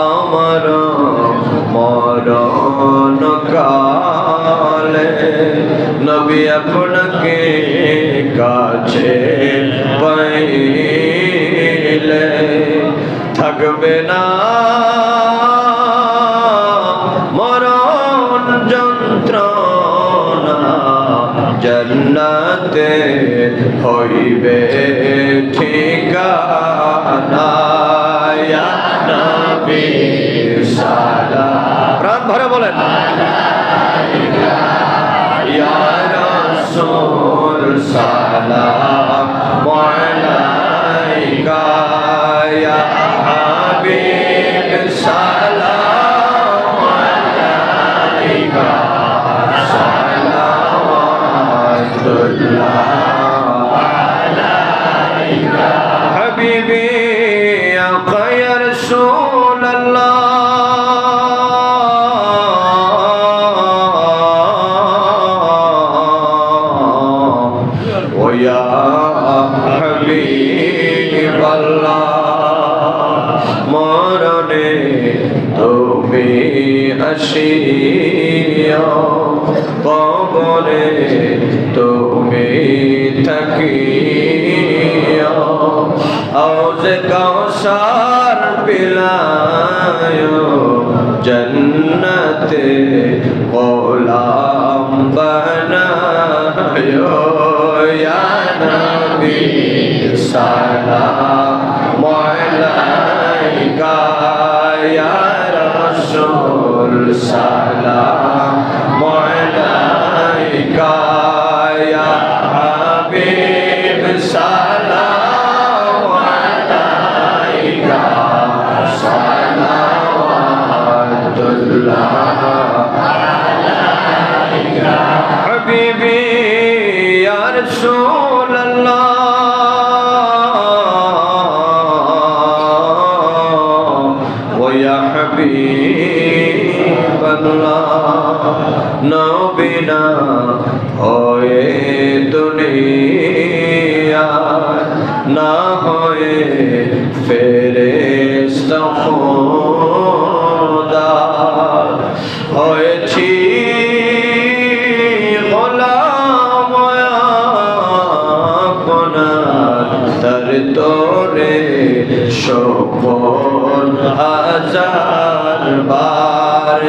আমার মরণ কালে নবী আপনাকে কাছে পাইলে থাকবে না। মরণ যন্ত্রণা জন্নতে হইবে ঠিকানা প্রাণ ভরে বলেন। সালাম আলাইকা ইয়া হাবিব সালাম। হাবিবি আকায়ার সোনাল্লাহ মরণে তুমি আসিয়া কবরে তুমি থাকিয়া আউজ কৌসার পিলায় জন্নতে গোলাম বানায়। ইয়া নবী সালাম আলাইকা। ইয়া রাসূল সালাম رسول الله ويا حبيب الله نبينا হয়ে দুনিয়া না হয়ে ফেরেশতা সফল হাজার বার